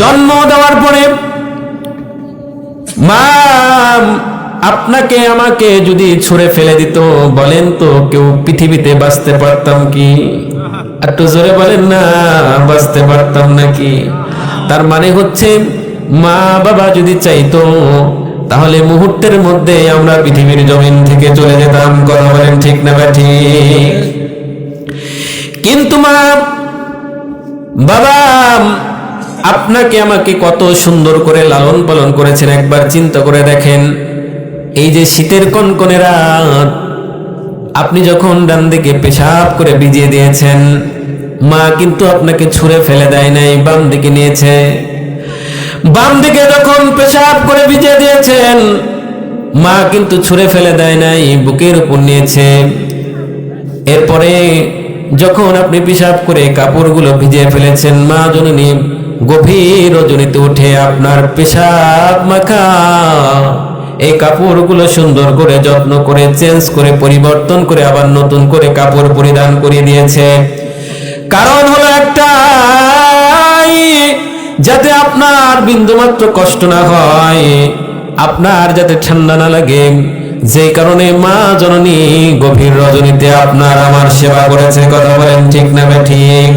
জন্ম দেওয়ার পরে মা আপনাকে আমাকে যদি ছুঁড়ে ফেলে দিত, বলেন তো কেউ পৃথিবীতে বাঁচতে পারতাম কি? একটু জোরে বলেন, না, বাঁচতে পারতাম নাকি তার মানে হচ্ছে, মা বাবা যদি চাইতো, তাহলে মুহূর্তের মধ্যে আমরা পৃথিবীর জমিন থেকে চলে যেতাম। কথা বলেন ঠিক না বা ঠিক? কিন্তু মা, বাবা আপনাকে আমাকে কত সুন্দর করে লালন পালন করেছেন, একবার চিন্তা করে দেখেন। এই যে শীতের কনকনে রাত, আপনি যখন ডান দিকে পেশাব করে ভিজিয়ে দিয়েছেন, মা কিন্তু আপনাকে ছুঁড়ে ফেলে দেয় নাই, বাম দিকে নিয়েছে। বাম দিকে যখন পেশাব করে ভিজিয়ে দিয়েছেন, মা কিন্তু ছুঁড়ে ফেলে দেয় নাই, বুকের উপর নিয়েছে। এরপরে যখন আপনি পেশাব করে কাপড়গুলো ভিজিয়ে ফেলেছেন, মা জননী গভীর রজনীতে উঠে আপনার পেশাব মাখা। এই কাপড়গুলো সুন্দর করে যত্ন করে, চেঞ্জ করে, পরিবর্তন করে আবার নতুন করে কাপড় পরিধান করে দিয়েছে। কারণ হলো একটাই, যাতে আপনার বিন্দুমাত্র কষ্ট না হয়, আপনার যাতে ঠান্ডা না লাগে। যে কারণে মা জননী গভীর রজনীতে আপনার আমার সেবা করেছে, কথা বলেন ঠিক না ঠিক